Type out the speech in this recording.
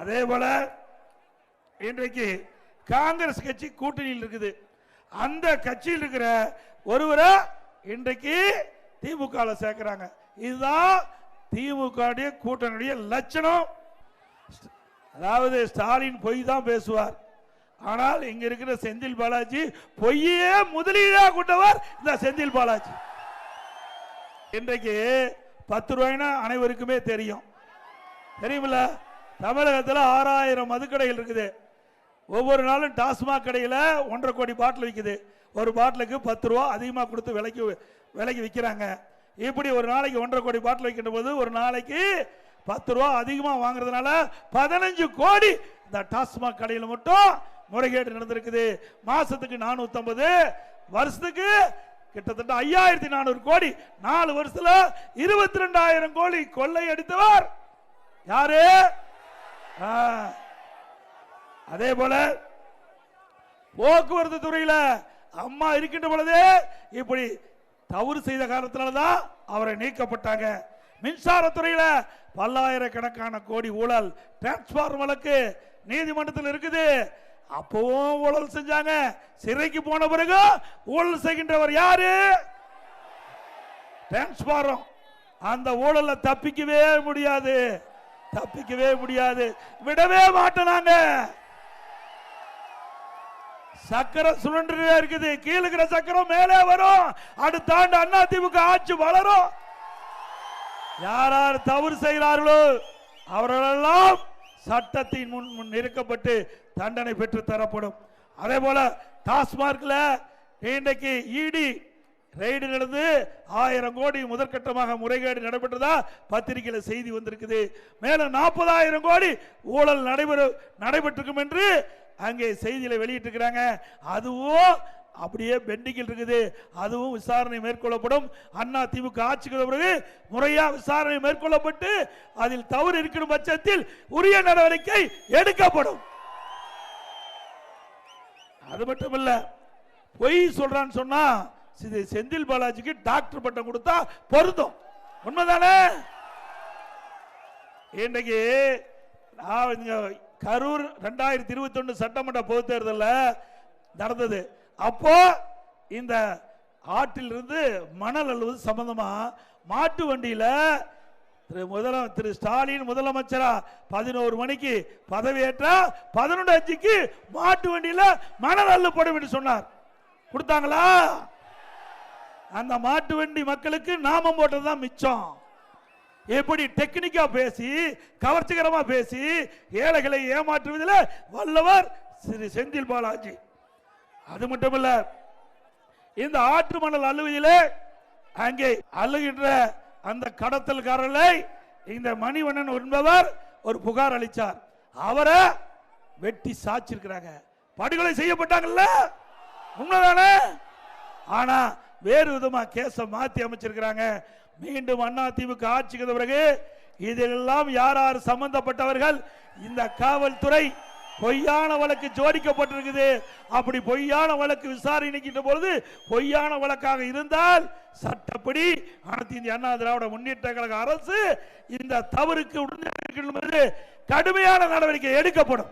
அதே போல இன்றைக்கு காங்கிரஸ் கட்சி கூட்டணியில் இருக்குது. அந்த கட்சியில் இருக்கிற ஒருவரை இன்றைக்கு திமுக சேர்க்கிறாங்க. இதுதான் திமுக கூட்டணியுடைய லட்சணம். அதாவது ஸ்டாலின் பொய் தான் பேசுவார். ஆனால் இங்க இருக்கிற செந்தில் பாலாஜி பொய்யே முதலீடா கொண்டவர் இந்த செந்தில் பாலாஜி. இன்றைக்கு பத்து ரூபாய்னா அனைவருக்குமே தெரியும். தெரியுமில்ல? தமிழகத்தில் ஆறாயிரம் மதுக்கடைகள் இருக்குது. ஒவ்வொரு நாளும் டாஸ்மாக் கடையில் ஒன்றரை கோடி பாட்டில் விற்குது ஒரு பாட்டிலுக்கு பத்து ரூபா அதிகமாக கொடுத்து விலைக்கு விலைக்கு விற்கிறாங்க இப்படி ஒரு நாளைக்கு ஒன்றரை கோடி பாட்டில் விற்கின்ற போது ஒரு நாளைக்கு பத்து ரூபா அதிகமாக வாங்குறதுனால பதினஞ்சு கோடி இந்த டாஸ்மாக் கடையில் மட்டும் முறைகேடு நடந்திருக்குது. மாதத்துக்கு நானூற்றம்பது வருஷத்துக்கு கிட்டத்தட்ட ஐயாயிரத்தி நானூறு கோடி. நாலு வருஷத்துல இருபத்தி ரெண்டாயிரம் கோடி கொள்ளை அடித்தவர் யாரு? அதே போல போக்குவரத்து துறையில அம்மா இருக்கின்ற பொழுதே இப்படி தவறு செய்த காரணத்தினால தான் அவரை நீக்கப்பட்டாங்க. மின்சாரத்துறையில பல்லாயிரக்கணக்கான கோடி ஊழல் டிரான்ஸ்பார்மர் வழக்கு நீதிமன்றத்தில் இருக்குது. அப்பவும் ஊழல் செஞ்சாங்க. சிறைக்கு போன பிறகு ஊழல் செய்கின்றவர் யாரு? டிரான்ஸ்பாரம் அந்த ஊழலை தப்பிக்கவே முடியாது. தப்பிக்கவே முடியாது. விடவே மாட்டோம் சக்கரம் சுழன்றுட்டே இருக்குது. கீழே இருக்கிற சக்கரம் மேலே வரும். அடுத்த ஆண்டு அண்ணா திமுக ஆட்சி வளரும். யார் யார் தவறு செய்கிறார்களோ அவர்களெல்லாம் சட்டத்தின் முன் முன் நிறுக்கப்பட்டு தண்டனை பெற்று தரப்படும். அதே போல டாஸ்மார்க்ல இன்றைக்கு இடி ரெய்டு நடந்து ஆயிரம் கோடி முதற்கட்டமாக முறைகேடு நடைபெற்றதா பத்திரிகையில் செய்தி வந்திருக்குது. மேலும் நாற்பதாயிரம் கோடி ஊழல் நடைபெற நடைபெற்றிருக்கும் என்று அங்கே செய்தியில் வெளியிட்டிருக்கிறாங்க. அதுவும் அப்படியே பெண்டிங்கில் இருக்குது. அதுவும் விசாரணை மேற்கொள்ளப்படும். அண்ணா திமுக ஆட்சிக்கு பிறகு முறையா விசாரணை மேற்கொள்ளப்பட்டு அதில் தவறு இருக்கிற பட்சத்தில் உரிய நடவடிக்கை எடுக்கப்படும். அது மட்டும் இல்லை பொய் சொல்றான்னு சொன்னா செந்தில் பாலாஜிக்கு டாக்டர் பட்டம் கொடுத்தா பொருந்தும். உண்மைதானே? இன்றைக்கு நான் கரூர் ரெண்டாயிரத்தி இருபத்தி ஒன்று சட்டமன்ற பொது தேர்தலில் நடந்தது. அப்போ இந்த ஆற்றிலிருந்து மணல் அள்ளுவது சம்பந்தமா? மாட்டு வண்டியில் திரு முதல திரு ஸ்டாலின் முதலமைச்சரா பதினோரு மணிக்கு பதவியேற்றா பதினொன்று அஞ்சுக்கு மாட்டு வண்டியில் மணல் அள்ளுப்படும் என்று சொன்னார். கொடுத்தாங்களா? அந்த மாட்டு வண்டி மக்களுக்கு நாமம் போட்டது தான் மிச்சம். எப்படி டெக்னிக்கா பேசி கவர்ச்சிகரமா பேசி ஏழைகளை ஏமாற்றுவதில் வல்லவர் ஸ்ரீ செந்தில் பாலாஜி. அது மட்டும் இல்ல இந்த ஆற்று மணல் அள்ளுவதிலே அங்கே அழுகின்ற அந்த கடத்தல்காரர்களை இந்த மணிவண்ணன் என்பவர் ஒரு புகார் அளித்தார் அவரை வெட்டி சாச்சிருக்கிறாங்க படுகொலை செய்யப்பட்டாங்கல்ல? உண்மைதானே? ஆனா வேறு விதமாக கேஸை மாற்றி அமைச்சிருக்கிறாங்க. மீண்டும் அண்ணா திமுக ஆட்சிக்கு பிறகு இதிலெல்லாம் யார் யார் சம்பந்தப்பட்டவர்கள்? இந்த காவல்துறை பொய்யான வழக்கு ஜோடிக்கப்பட்டிருக்குது. அப்படி பொய்யான வழக்கு விசாரணைக்கின்ற பொழுது பொய்யான வழக்காக இருந்தால் சட்டப்படி அனைத்து இந்திய அண்ணா திராவிட முன்னேற்ற கழக அரசு இந்த தவறுக்கு உடனே கடுமையான நடவடிக்கை எடுக்கப்படும்.